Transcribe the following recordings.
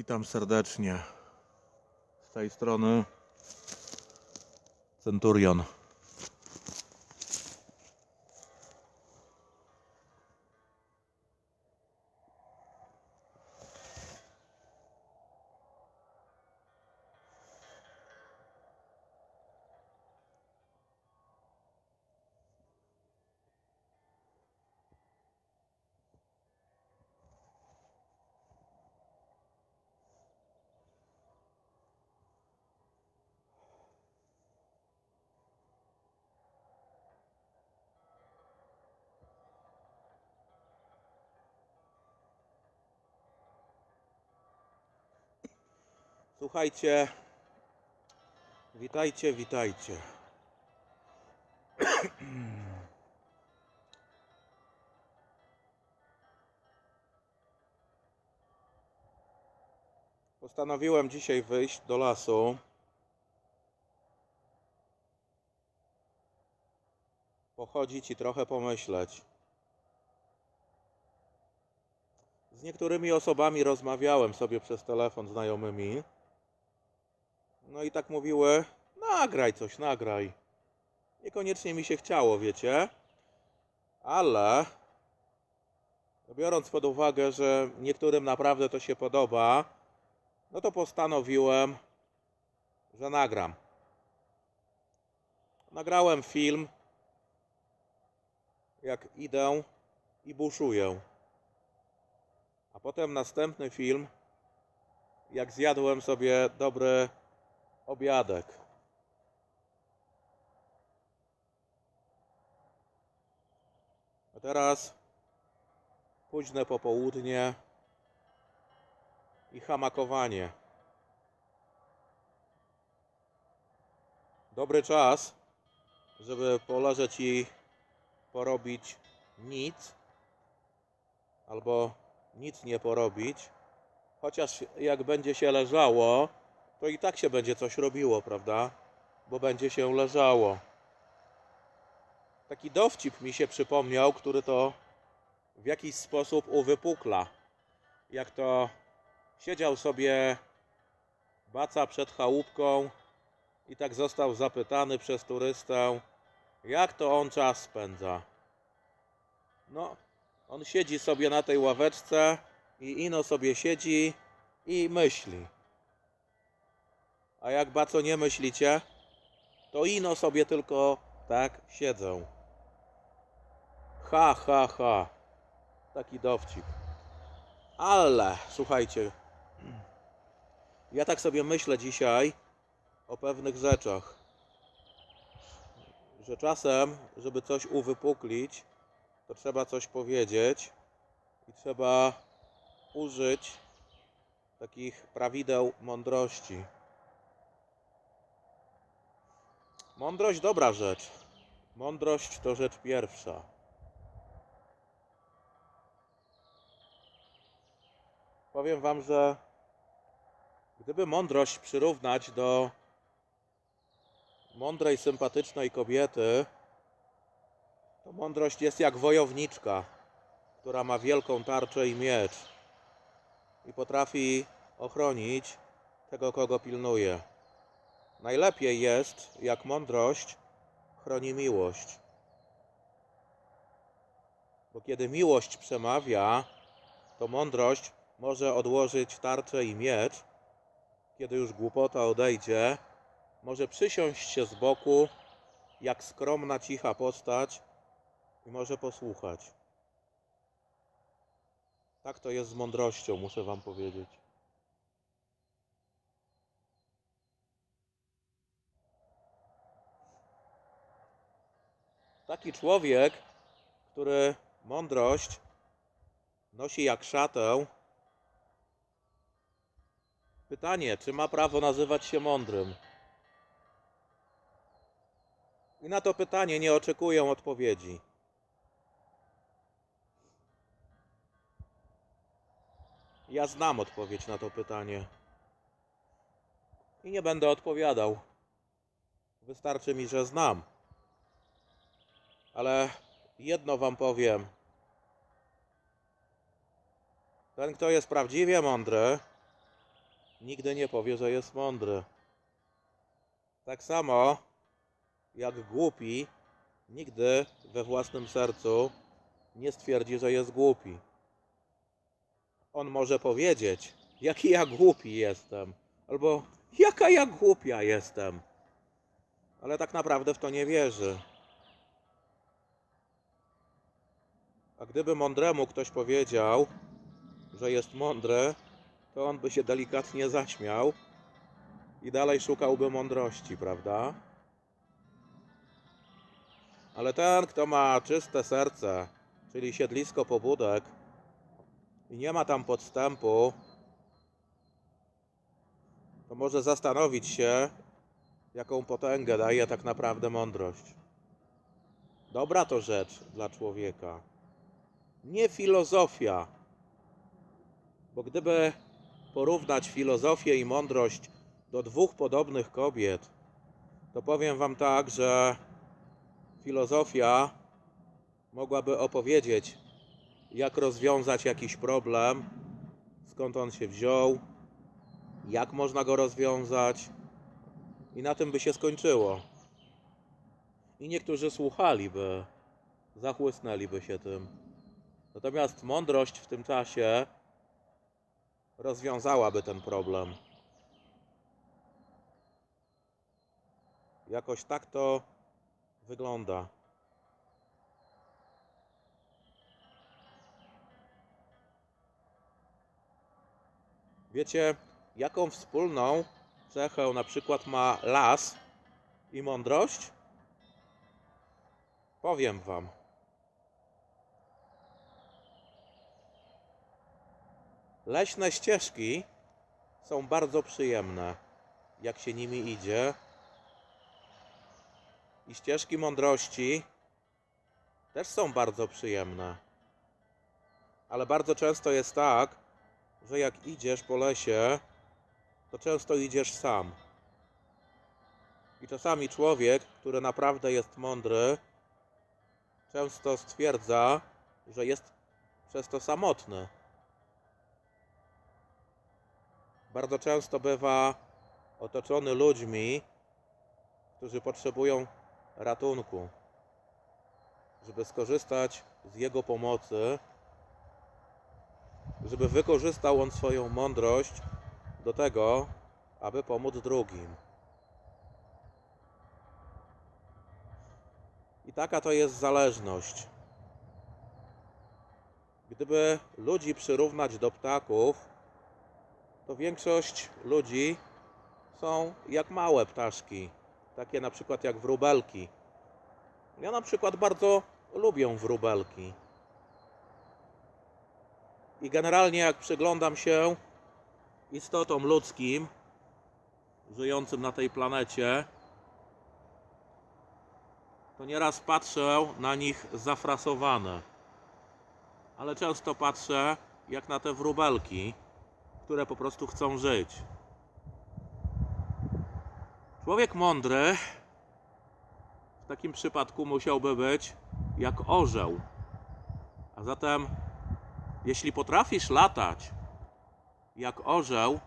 Witam serdecznie. Z tej strony Centurion. Słuchajcie, witajcie, witajcie. Postanowiłem dzisiaj wyjść do lasu. Pochodzić i trochę pomyśleć. Z niektórymi osobami rozmawiałem sobie przez telefon znajomymi. No i tak mówiły, nagraj coś, nagraj. Niekoniecznie mi się chciało, wiecie. Ale biorąc pod uwagę, że niektórym naprawdę to się podoba, no to postanowiłem, że nagram. Nagrałem film, jak idę i buszuję. A potem następny film, jak zjadłem sobie dobry obiadek. A teraz późne popołudnie i hamakowanie. Dobry czas, żeby poleżeć i porobić nic albo nic nie porobić. Chociaż jak będzie się leżało, to i tak się będzie coś robiło, prawda? Bo będzie się leżało. Taki dowcip mi się przypomniał, który to w jakiś sposób uwypukla. Jak to siedział sobie baca przed chałupką i tak został zapytany przez turystę, jak to on czas spędza. No, on siedzi sobie na tej ławeczce i ino sobie siedzi i myśli. A jak baco nie myślicie, to ino sobie tylko tak siedzą. Ha, ha, ha. Taki dowcip. Ale, słuchajcie, ja tak sobie myślę dzisiaj o pewnych rzeczach. Że czasem, żeby coś uwypuklić, to trzeba coś powiedzieć i trzeba użyć takich prawideł mądrości. Mądrość dobra rzecz. Mądrość to rzecz pierwsza. Powiem wam, że gdyby mądrość przyrównać do mądrej, sympatycznej kobiety, to mądrość jest jak wojowniczka, która ma wielką tarczę i miecz i potrafi ochronić tego, kogo pilnuje. Najlepiej jest, jak mądrość chroni miłość. Bo kiedy miłość przemawia, to mądrość może odłożyć tarczę i miecz. Kiedy już głupota odejdzie, może przysiąść się z boku, jak skromna, cicha postać i może posłuchać. Tak to jest z mądrością, muszę Wam powiedzieć. Taki człowiek, który mądrość nosi jak szatę. Pytanie, czy ma prawo nazywać się mądrym? I na to pytanie nie oczekuję odpowiedzi. Ja znam odpowiedź na to pytanie. I nie będę odpowiadał. Wystarczy mi, że znam. Ale jedno wam powiem. Ten, kto jest prawdziwie mądry, nigdy nie powie, że jest mądry. Tak samo jak głupi nigdy we własnym sercu nie stwierdzi, że jest głupi. On może powiedzieć, jaki ja głupi jestem, albo jaka ja głupia jestem, ale tak naprawdę w to nie wierzy. A gdyby mądremu ktoś powiedział, że jest mądry, to on by się delikatnie zaśmiał i dalej szukałby mądrości, prawda? Ale ten, kto ma czyste serce, czyli siedlisko pobudek i nie ma tam podstępu, to może zastanowić się, jaką potęgę daje tak naprawdę mądrość. Dobra to rzecz dla człowieka, nie filozofia. Bo gdyby porównać filozofię i mądrość do dwóch podobnych kobiet, to powiem Wam tak, że filozofia mogłaby opowiedzieć, jak rozwiązać jakiś problem, skąd on się wziął, jak można go rozwiązać, i na tym by się skończyło. I niektórzy słuchaliby, zachłysnęliby się tym. Natomiast mądrość w tym czasie rozwiązałaby ten problem. Jakoś tak to wygląda. Wiecie, jaką wspólną cechę na przykład ma las i mądrość? Powiem Wam. Leśne ścieżki są bardzo przyjemne, jak się nimi idzie. I ścieżki mądrości też są bardzo przyjemne. Ale bardzo często jest tak, że jak idziesz po lesie, to często idziesz sam. I czasami człowiek, który naprawdę jest mądry, często stwierdza, że jest przez to samotny. Bardzo często bywa otoczony ludźmi, którzy potrzebują ratunku, żeby skorzystać z jego pomocy, żeby wykorzystał on swoją mądrość do tego, aby pomóc drugim. I taka to jest zależność. Gdyby ludzi przyrównać do ptaków, to większość ludzi są jak małe ptaszki, takie na przykład jak wróbelki. Ja na przykład bardzo lubię wróbelki. I generalnie jak przyglądam się istotom ludzkim żyjącym na tej planecie, to nieraz patrzę na nich zafrasowane. Ale często patrzę jak na te wróbelki, które po prostu chcą żyć. Człowiek mądry w takim przypadku musiałby być jak orzeł. A zatem, jeśli potrafisz latać jak orzeł,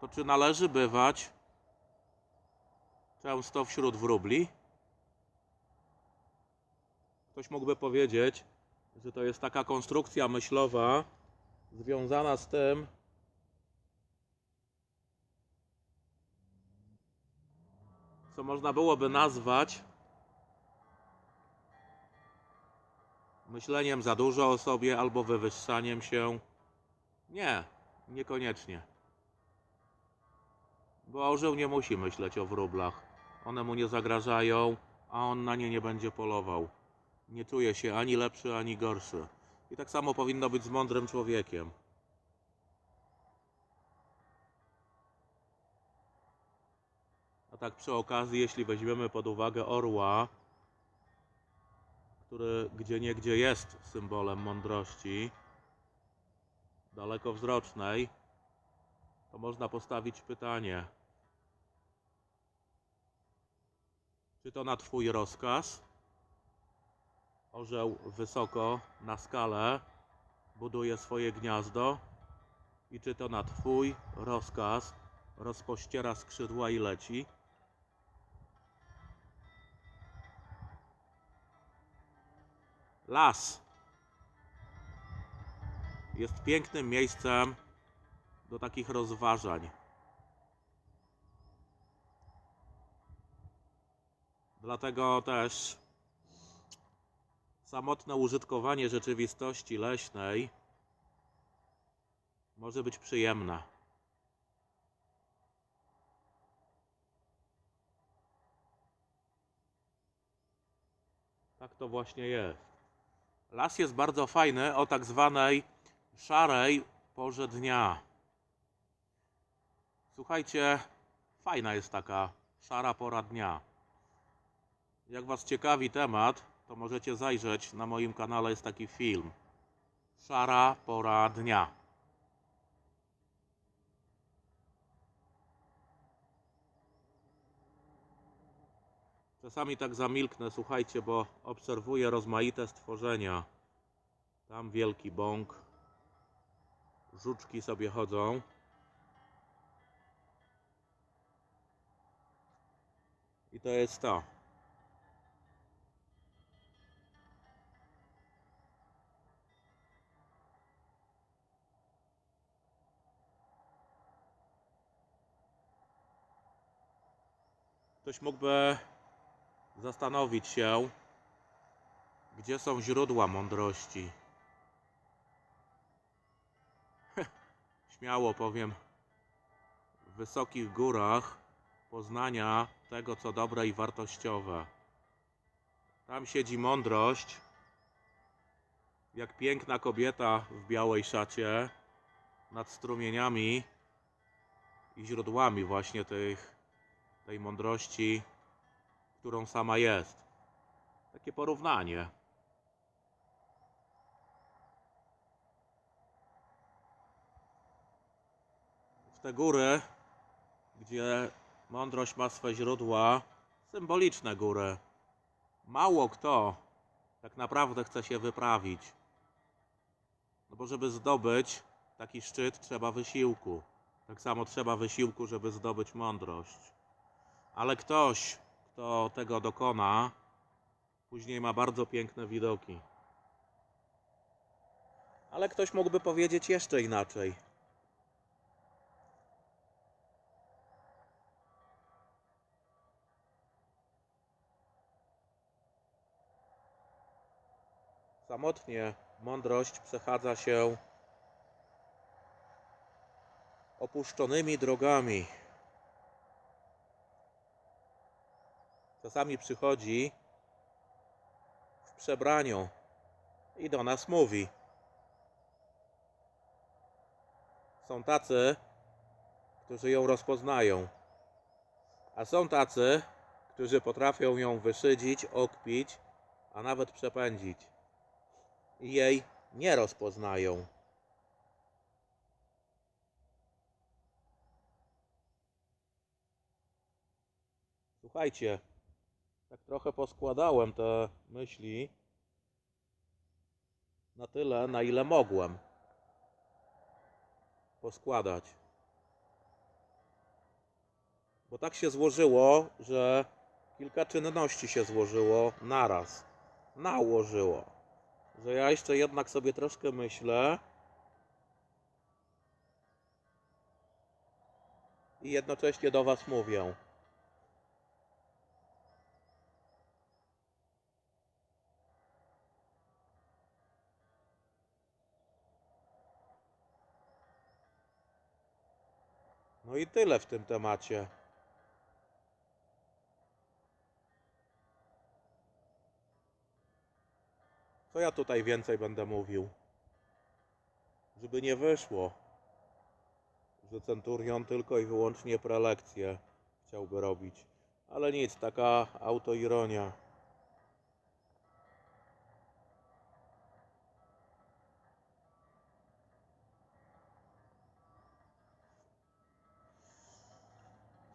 to czy należy bywać często wśród wróbli? Ktoś mógłby powiedzieć, że to jest taka konstrukcja myślowa związana z tym, co można byłoby nazwać myśleniem za dużo o sobie albo wywyższaniem się. Nie, niekoniecznie. Bo orzeł nie musi myśleć o wróblach. One mu nie zagrażają, a on na nie nie będzie polował. Nie czuje się ani lepszy, ani gorszy. I tak samo powinno być z mądrym człowiekiem. A tak przy okazji, jeśli weźmiemy pod uwagę orła, który gdzie niegdzie jest symbolem mądrości, dalekowzrocznej, to można postawić pytanie: czy to na Twój rozkaz? Orzeł wysoko na skale buduje swoje gniazdo, i czy to na Twój rozkaz rozpościera skrzydła i leci. Las jest pięknym miejscem do takich rozważań. Dlatego też samotne użytkowanie rzeczywistości leśnej może być przyjemne. Tak to właśnie jest. Las jest bardzo fajny o tak zwanej szarej porze dnia. Słuchajcie, fajna jest taka szara pora dnia. Jak Was ciekawi temat, to możecie zajrzeć. Na moim kanale jest taki film. Szara pora dnia. Czasami tak zamilknę, słuchajcie, bo obserwuję rozmaite stworzenia. Tam wielki bąk. Żuczki sobie chodzą. I to jest to. Ktoś mógłby zastanowić się, gdzie są źródła mądrości. Śmiało powiem, w wysokich górach poznania tego, co dobre i wartościowe. Tam siedzi mądrość, jak piękna kobieta w białej szacie nad strumieniami i źródłami właśnie tych, tej mądrości, którą sama jest. Takie porównanie. W te góry, gdzie mądrość ma swe źródła, symboliczne góry. Mało kto tak naprawdę chce się wyprawić. No bo żeby zdobyć taki szczyt, trzeba wysiłku. Tak samo trzeba wysiłku, żeby zdobyć mądrość. Ale ktoś, kto tego dokona, później ma bardzo piękne widoki. Ale ktoś mógłby powiedzieć jeszcze inaczej. Samotnie mądrość przechadza się opuszczonymi drogami. Czasami przychodzi w przebraniu i do nas mówi. Są tacy, którzy ją rozpoznają, a są tacy, którzy potrafią ją wyszydzić, okpić, a nawet przepędzić. I jej nie rozpoznają. Słuchajcie, tak trochę poskładałem te myśli na tyle, na ile mogłem poskładać. Bo tak się złożyło, że kilka czynności się złożyło naraz, nałożyło, że ja jeszcze jednak sobie troszkę myślę i jednocześnie do Was mówię. No i tyle w tym temacie. Co ja tutaj więcej będę mówił? Żeby nie wyszło, że centurion tylko i wyłącznie prelekcje chciałby robić. Ale nic, taka autoironia.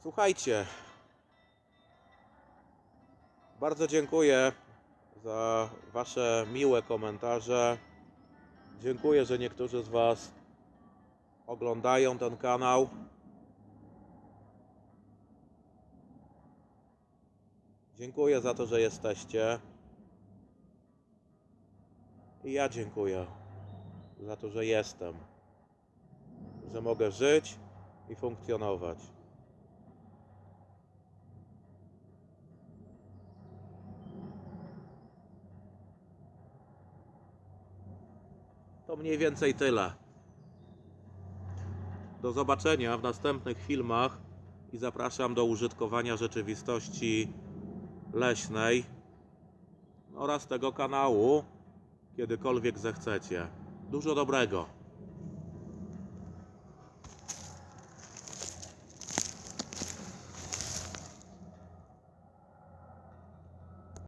Słuchajcie, bardzo dziękuję za Wasze miłe komentarze. Dziękuję, że niektórzy z Was oglądają ten kanał. Dziękuję za to, że jesteście. I ja dziękuję za to, że jestem. Że mogę żyć i funkcjonować. To mniej więcej tyle. Do zobaczenia w następnych filmach i zapraszam do użytkowania rzeczywistości leśnej oraz tego kanału, kiedykolwiek zechcecie. Dużo dobrego.